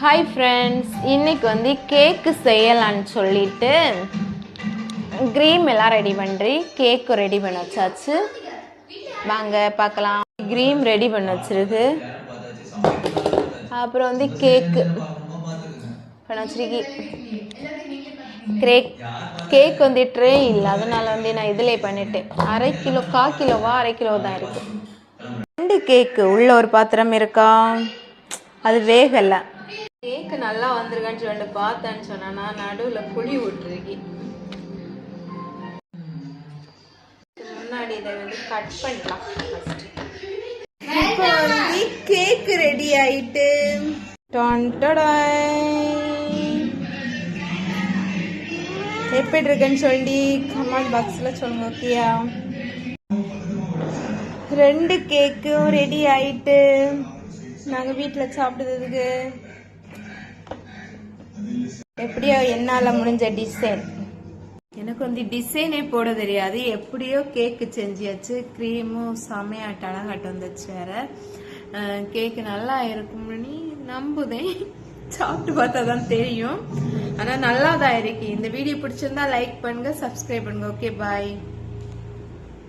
Hi friends இன்னைக்கு வந்து கேக்கு செய்யலான்னு சொல்லிட்டு க்ரீம் எல்லாம் ரெடி பண்ணுறி கேக்கு ரெடி பண்ண வச்சாச்சு. வாங்க பார்க்கலாம். க்ரீம் ரெடி பண்ண வச்சிருக்கு. அப்புறம் வந்து கேக்கு பண்ண வச்சிருக்கி. கிரேக் கேக் வந்து ட்ரே இல்லை. அதனால வந்து நான் இதிலே பண்ணிட்டேன். அரை கிலோ கா கிலோவா? அரை கிலோ தான் இருக்கு. ரெண்டு கேக்கு உள்ள ஒரு பாத்திரம் இருக்கா? அது வேகலை. கேக்கு நல்லா வந்திருக்கான்னு சொல்லிட்டு பார்த்தேன்னு சொன்னா நடுவில் புளி விட்டுருக்கி. முன்னாடி இதை வந்து கட் பண்ணலாம் இப்போ வந்து கேக் ரெடி ஆயிட்டு. எப்படி இருக்குன்னு சொல்லி கமெண்ட் பாக்ஸில் சொல்லுங்க ஓகேயா? ரெண்டு கேக்கும் ரெடி ஆயிட்டு. நாங்கள் வீட்டில் சாப்பிடுறதுக்கு எப்படியோ என்னால் முடிஞ்ச டிசைன் எனக்கு வந்து டிசைனே போட தெரியாது. எப்படியோ கேக்கு செஞ்சியாச்சு. க்ரீமும் செமையா அழகாட்டு வந்துச்சு வேற. கேக்கு நல்லா இருக்கும்னு நம்புதேன். சாப்பிட்டு பார்த்தா தான் தெரியும். ஆனால் நல்லா தான் இருக்கு. இந்த வீடியோ பிடிச்சிருந்தா லைக் பண்ணுங்க சப்ஸ்கிரைப் பண்ணுங்க. Okay bye